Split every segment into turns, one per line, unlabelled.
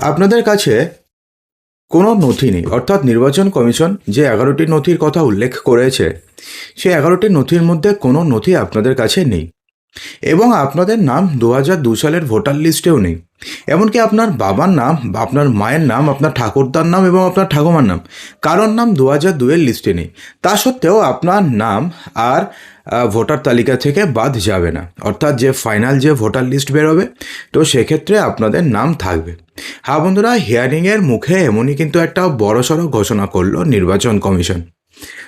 আপনাদের কাছে কোনো নথি নেই, অর্থাৎ নির্বাচন কমিশন যে এগারোটি নথির কথা উল্লেখ করেছে সেই এগারোটি নথির মধ্যে কোনো নথি আপনাদের কাছে নেই। এবং আপনাদের নাম দু হাজার দু সালের ভোটার লিস্টেও নেই। এমনকি আপনার বাবার নাম বা আপনার মায়ের নাম, আপনার ঠাকুরদার নাম এবং আপনার ঠাকুমার নাম, কারোর নাম দু হাজার দুয়ের লিস্টে নেই। তা সত্ত্বেও আপনার নাম আর ভোটার তালিকা থেকে বাদ যাবে না। অর্থাৎ যে ফাইনাল যে ভোটার লিস্ট বেরোবে, তো সেক্ষেত্রে আপনাদের নাম থাকবে। হ্যাঁ বন্ধুরা হিয়ারিংয়ের মুখে এমনই কিন্তু একটা বড়সড় ঘোষণা করল নির্বাচন কমিশন।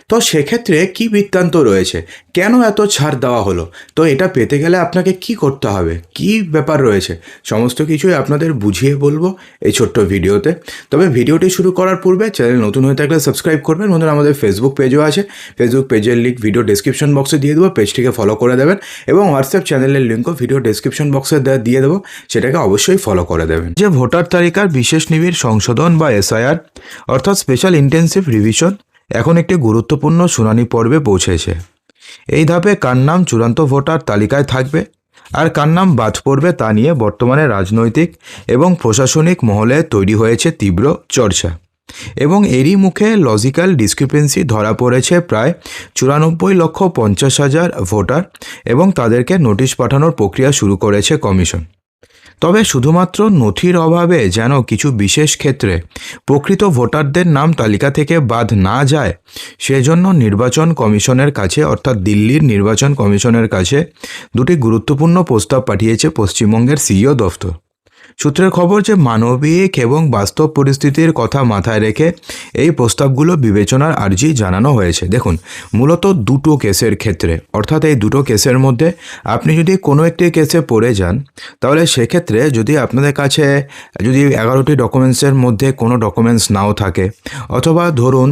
তো সেক্ষেত্রে কি বৃত্তান্ত রয়েছে? কেন এত ছাড় দেওয়া হলো? তো এটা পেতে গেলে আপনাকে কি করতে হবে? কি ব্যাপার রয়েছে? সমস্ত কিছুই আপনাদের বুঝিয়ে বলব এই ছোট্ট ভিডিওতে। তবে ভিডিওটি শুরু করার পূর্বে চ্যানেল নতুন হয়ে থাকলে সাবস্ক্রাইব করবেন। বন্ধুরা, আমাদের ফেসবুক পেজও আছে। ফেসবুক পেজের লিঙ্ক ভিডিও ডেসক্রিপশন বক্সে দিয়ে দেবো। পেজটিকে ফলো করে দেবেন এবং হোয়াটসঅ্যাপ চ্যানেলের লিঙ্কও ভিডিও ডেসক্রিপশন বক্সে দিয়ে দেবো। সেটাকে অবশ্যই ফলো করে দেবেন। যে ভোটার তালিকার বিশেষ নিবিড় সংশোধন বা এসআইআর অর্থাৎ স্পেশাল ইন্টেন্সিভ রিভিশন এখন একটি গুরুত্বপূর্ণ শুনানি পর্বে পৌঁছেছে। এই ধাপে কার নাম চূড়ান্ত ভোটার তালিকায় থাকবে আর কার নাম বাদ পড়বে তা নিয়ে বর্তমানে রাজনৈতিক এবং প্রশাসনিক মহলে তৈরি হয়েছে তীব্র চর্চা। এবং এরই মুখে লজিক্যাল ডিসক্রিপেন্সি ধরা পড়েছে প্রায় চুরানব্বই লক্ষ পঞ্চাশ হাজার ভোটার এবং তাদেরকে নোটিশ পাঠানোর প্রক্রিয়া শুরু করেছে কমিশন। তবে শুধুমাত্র নথির অভাবে যেন কিছু বিশেষ ক্ষেত্রে প্রকৃত ভোটারদের নাম তালিকা থেকে বাদ না যায়, সেজন্য নির্বাচন কমিশনের কাছে, অর্থাৎ দিল্লির নির্বাচন কমিশনের কাছে দুটি গুরুত্বপূর্ণ প্রস্তাব পাঠিয়েছে পশ্চিমবঙ্গের সিইও দফতর। সূত্রের খবর যে মানবিক এবং বাস্তব পরিস্থিতির কথা মাথায় রেখে এই প্রস্তাবগুলো বিবেচনার আর্জি জানানো হয়েছে। দেখুন, মূলত দুটো কেসের ক্ষেত্রে, অর্থাৎ এই দুটো কেসের মধ্যে আপনি যদি কোনো একটি কেসে পড়ে যান, তাহলে সেক্ষেত্রে যদি আপনাদের কাছে যদি এগারোটি ডকুমেন্টসের মধ্যে কোনো ডকুমেন্টস নাও থাকে, অথবা ধরুন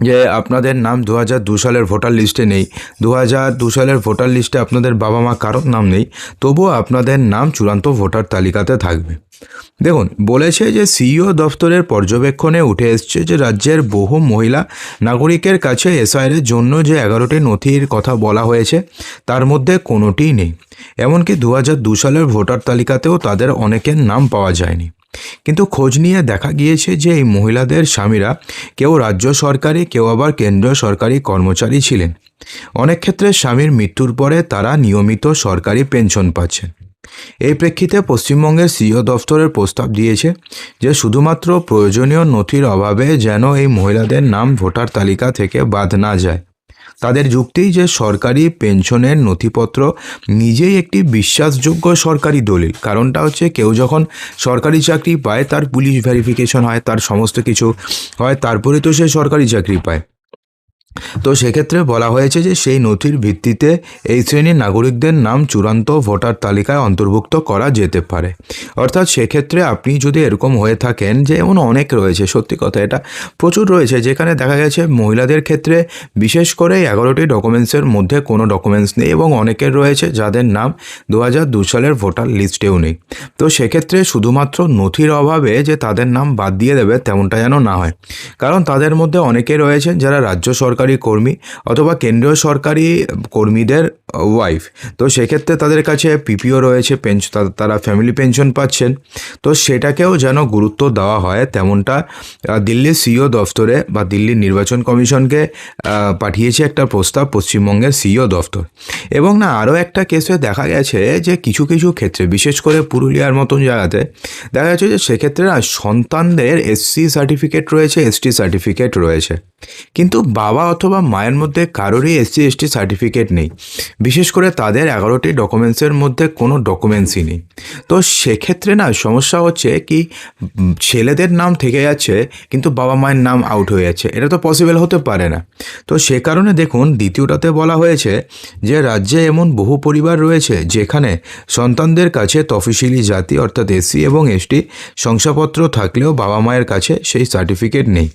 যে আপনাদের নাম দু হাজার দু সালের ভোটার লিস্টে নেই। দু হাজার দু সালের ভোটার লিস্টে আপনাদের বাবা মা কারোর নাম নেই, তবুও আপনাদের নাম চূড়ান্ত ভোটার তালিকাতে থাকবে। দেখুন, বলেছে যে সিইও দফতরের পর্যবেক্ষণে উঠে এসছে যে রাজ্যের বহু মহিলা নাগরিকের কাছে এসআইয়ের জন্য যে এগারোটি নথির কথা বলা হয়েছে, তার মধ্যে কোনোটিই নেই। এমনকি দু দু সালের ভোটার তালিকাতেও তাদের অনেকের নাম পাওয়া যায়নি। কিন্তু খোঁজ নিয়ে দেখা গিয়েছে যে এই মহিলাদের স্বামীরা কেউ রাজ্য সরকারি, কেউ আবার কেন্দ্রীয় সরকারি কর্মচারী ছিলেন। অনেক ক্ষেত্রে স্বামীর মৃত্যুর পরে তারা নিয়মিত সরকারি পেনশন পাচ্ছেন। এই প্রেক্ষিতে পশ্চিমবঙ্গের সিইও দফতরের প্রস্তাব দিয়েছে যে শুধুমাত্র প্রয়োজনীয় নথির অভাবে যেন এই মহিলাদের নাম ভোটার তালিকা থেকে বাদ না যায়। তাদের যুক্তি যে সরকারি পেনশনের নথিপত্র নিজেই একটি বিশ্বাসযোগ্য সরকারি দলিল। কারণটা হচ্ছে কেউ যখন সরকারি চাকরি পায়, তার পুলিশ ভেরিফিকেশন হয়, তার সমস্ত কিছু হয়, তারপরে তো সে সরকারি চাকরি পায়। তো সেক্ষেত্রে বলা হয়েছে যে সেই নথির ভিত্তিতে এই শ্রেণির নাগরিকদের নাম চূড়ান্ত ভোটার তালিকায় অন্তর্ভুক্ত করা যেতে পারে। অর্থাৎ সেক্ষেত্রে আপনি যদি এরকম হয়ে থাকেন যে এমন অনেক রয়েছে, সত্যি কথা এটা প্রচুর রয়েছে, যেখানে দেখা গেছে মহিলাদের ক্ষেত্রে বিশেষ করে এগারোটি ডকুমেন্টসের মধ্যে কোনো ডকুমেন্টস নেই এবং অনেকের রয়েছে যাদের নাম দু দু সালের ভোটার লিস্টেও নেই। তো সেক্ষেত্রে শুধুমাত্র নথির অভাবে যে তাদের নাম বাদ দিয়ে দেবে তেমনটা যেন না হয়। কারণ তাদের মধ্যে অনেকে রয়েছেন যারা রাজ্য সরকারি কর্মী অথবা কেন্দ্রীয় সরকারি কর্মীদের ওয়াইফ তো সেক্ষেত্রে তাদের কাছে পিপিও রয়েছে পেনশ তারা ফ্যামিলি পেনশন পাচ্ছেন। তো সেটাকেও যেন গুরুত্ব দেওয়া হয় তেমনটা দিল্লির সিইও দফতরে বা দিল্লির নির্বাচন কমিশনকে পাঠিয়েছে একটা প্রস্তাব, পশ্চিমবঙ্গের সিইও দফতর। এবং না, আরও একটা কেসে দেখা গেছে যে কিছু কিছু ক্ষেত্রে, বিশেষ করে পুরুলিয়ার মতন জায়গাতে, দেখা যাচ্ছে যে সেক্ষেত্রে সন্তানদের এসসি সার্টিফিকেট রয়েছে এসটি সার্টিফিকেট রয়েছে। কিন্তু বাবা অথবা মায়ের মধ্যে কারোরই এসসি এসটি সার্টিফিকেট নেই। বিশেষ করে তাদের এগারোটি ডকুমেন্টসের মধ্যে কোনো ডকুমেন্টসই নেই। তো সেক্ষেত্রে না, সমস্যা হচ্ছে কি ছেলেদের নাম থেকে যাচ্ছে, কিন্তু বাবা মায়ের নাম আউট হয়ে যাচ্ছে। এটা তো পসিবল হতে পারে না। তো সে কারণে দেখুন, দ্বিতীয়টাতে বলা হয়েছে যে রাজ্যে এমন বহু পরিবার রয়েছে যেখানে সন্তানদের কাছে তফসিলি জাতি অর্থাৎ এসসি এবং এসটি শংসাপত্র থাকলেও বাবা মায়ের কাছে সেই সার্টিফিকেট নেই।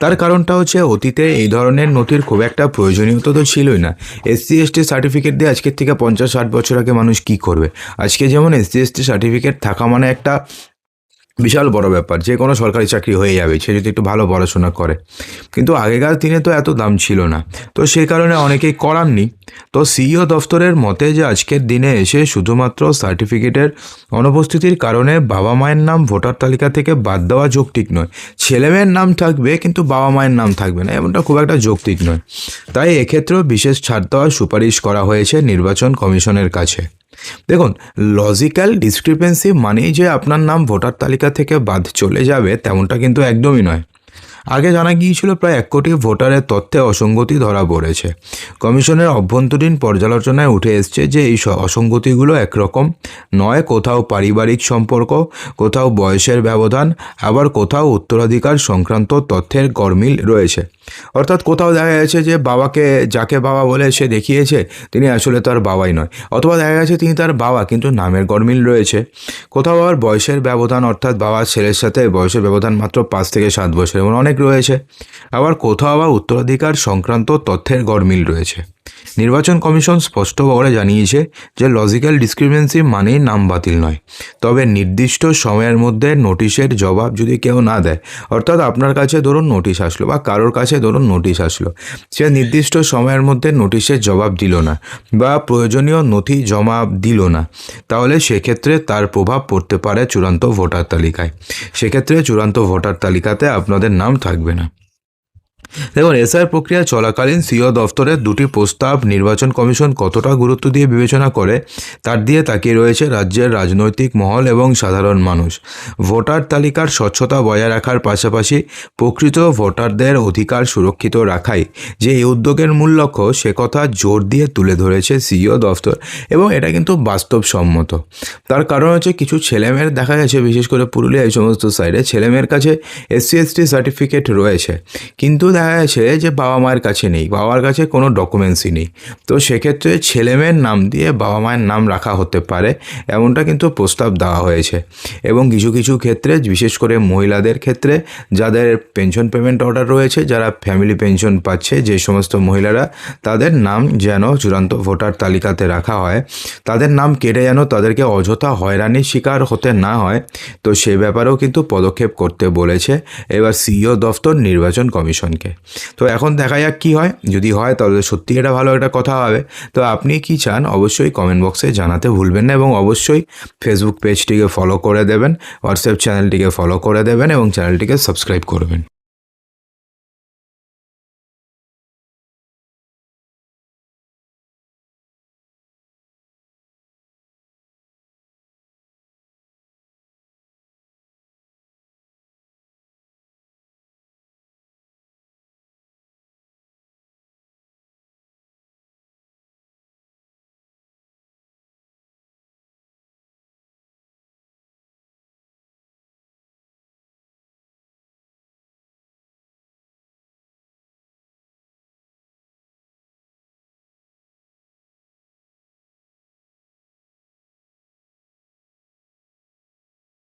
তার কারণটা হচ্ছে অতীতে এই ধরনের নথির খুব একটা প্রয়োজনীয়তা তো ছিলই না। এসসি এসটি সার্টিফিকেট দিয়ে আজকের থেকে পঞ্চাশ ষাট বছর আগে মানুষ কি করবে? আজকে যেমন এসসি এসটি সার্টিফিকেট থাকা মানে একটা বিশাল বড় ব্যাপার, যে কোনো সরকারি চাকরি হয়ে যাবে, সে যদি একটু ভালো পড়াশোনা করে। কিন্তু আগেকার দিনে তো এত দাম ছিল না। তো সে কারণে অনেকেই করাননি তো সিইও দফতরের মতে যে আজকের দিনে এসে শুধুমাত্র সার্টিফিকেটের অনুপস্থিতির কারণে বাবা মায়ের নাম ভোটার তালিকা থেকে বাদ দেওয়া যৌক্তিক নয়। ছেলেমেয়ের নাম থাকবে, কিন্তু বাবা মায়ের নাম থাকবে না, এমনটা খুব একটা যৌক্তিক নয়। তাই এক্ষেত্রেও বিশেষ ছাড় দেওয়ার সুপারিশ করা হয়েছে নির্বাচন কমিশনের কাছে। দেখুন লজিক্যাল ডিসক্রিপেন্সি মানেই যে আপনার নাম ভোটার তালিকা থেকে বাদ চলে যাবে, তেমনটা কিন্তু একদমই নয়। আগে জানা গিয়েছিল প্রায় এক কোটি ভোটারের তথ্যে অসঙ্গতি ধরা পড়েছে। কমিশনের অভ্যন্তরীণ পর্যালোচনায় উঠে এসছে যে এই অসঙ্গতিগুলো একরকম। নয়, কোথাও পারিবারিক সম্পর্ক, কোথাও বয়সের ব্যবধান, আবার কোথাও উত্তরাধিকার সংক্রান্ত তথ্যের গরমিল রয়েছে। অর্থাৎ কোথাও দেখা গেছে যে বাবাকে, যাকে বাবা বলে সে দেখিয়েছে, তিনি আসলে তার বাবাই নয়। অথবা দেখা গেছে তিনি তার বাবা, কিন্তু নামের গরমিল রয়েছে। কোথাও আবার বয়সের ব্যবধান, অর্থাৎ বাবার ছেলের সাথে বয়সের ব্যবধান মাত্র পাঁচ থেকে সাত বছর এবং অনেক রয়েছে। আবার কোথাও আবার উত্তরাধিকার সংক্রান্ত তথ্যের গড়মিল রয়েছে। নির্বাচন কমিশন স্পষ্ট করে জানিয়েছে যে লজিক্যাল ডিসক্রিমিনেন্সি মানেই নাম বাতিল নয়। তবে নির্দিষ্ট সময়ের মধ্যে নোটিশের জবাব যদি কেউ না দেয়, অর্থাৎ আপনার কাছে ধরুন নোটিশ আসলো বা কারোর কাছে ধরুন নোটিশ আসলো, সে নির্দিষ্ট সময়ের মধ্যে নোটিশের জবাব দিল না বা প্রয়োজনীয় নথি জমা দিল না, তাহলে সেক্ষেত্রে তার প্রভাব পড়তে পারে চূড়ান্ত ভোটার তালিকায়। সেক্ষেত্রে চূড়ান্ত ভোটার তালিকাতে আপনাদের নাম থাকবে না। দেখুন এসআর প্রক্রিয়া চলাকালীন সিও দফতরের দুটি প্রস্তাব নির্বাচন কমিশন কতটা গুরুত্ব দিয়ে বিবেচনা করে, তার দিয়ে তাকিয়ে রয়েছে রাজ্যের রাজনৈতিক মহল এবং সাধারণ মানুষ। ভোটার তালিকার স্বচ্ছতা বজায় রাখার পাশাপাশি প্রকৃত ভোটারদের অধিকার সুরক্ষিত রাখাই যে এই উদ্যোগের মূল লক্ষ্য, সে কথা জোর দিয়ে তুলে ধরেছে সিইও দফতর এবং এটা কিন্তু বাস্তবসম্মত। তার কারণ হচ্ছে কিছু ছেলেমেয়ের দেখা গেছে বিশেষ করে পুরুলিয়া এই সমস্ত সাইডে ছেলেমেয়ের কাছে এসসি এসটি সার্টিফিকেট রয়েছে। কিন্তু দেখা গেছে যে বাবা মায়ের কাছে নেই বাবার কাছে কোনো ডকুমেন্টসই নেই। তো সেক্ষেত্রে ছেলেমেয়ের নাম দিয়ে বাবা মায়ের নাম রাখা হতে পারে, এমনটা কিন্তু প্রস্তাব দেওয়া হয়েছে। এবং কিছু কিছু ক্ষেত্রে, বিশেষ করে মহিলাদের ক্ষেত্রে, যাদের পেনশন পেমেন্ট অর্ডার রয়েছে, যারা ফ্যামিলি পেনশন পাচ্ছে, যে সমস্ত মহিলারা, তাদের নাম যেন চূড়ান্ত ভোটার তালিকাতে রাখা হয়। তাদের নাম কেটে যেন তাদেরকে অযথা হয়রানির শিকার হতে না হয়, তো সে ব্যাপারেও কিন্তু পদক্ষেপ করতে বলেছে এবার সিইও দফতর নির্বাচন কমিশনকে। তো এখন দেখা যাক কী হয়। যদি হয়, তাহলে সত্যি এটা ভালো একটা কথা হবে। তো আপনি কি চান, অবশ্যই কমেন্ট বক্সে জানাতে ভুলবেন না এবং অবশ্যই ফেসবুক পেজটিকে ফলো করে দেবেন হোয়াটসঅ্যাপ চ্যানেলটিকে ফলো করে দেবেন এবং চ্যানেলটিকে সাবস্ক্রাইব করবেন।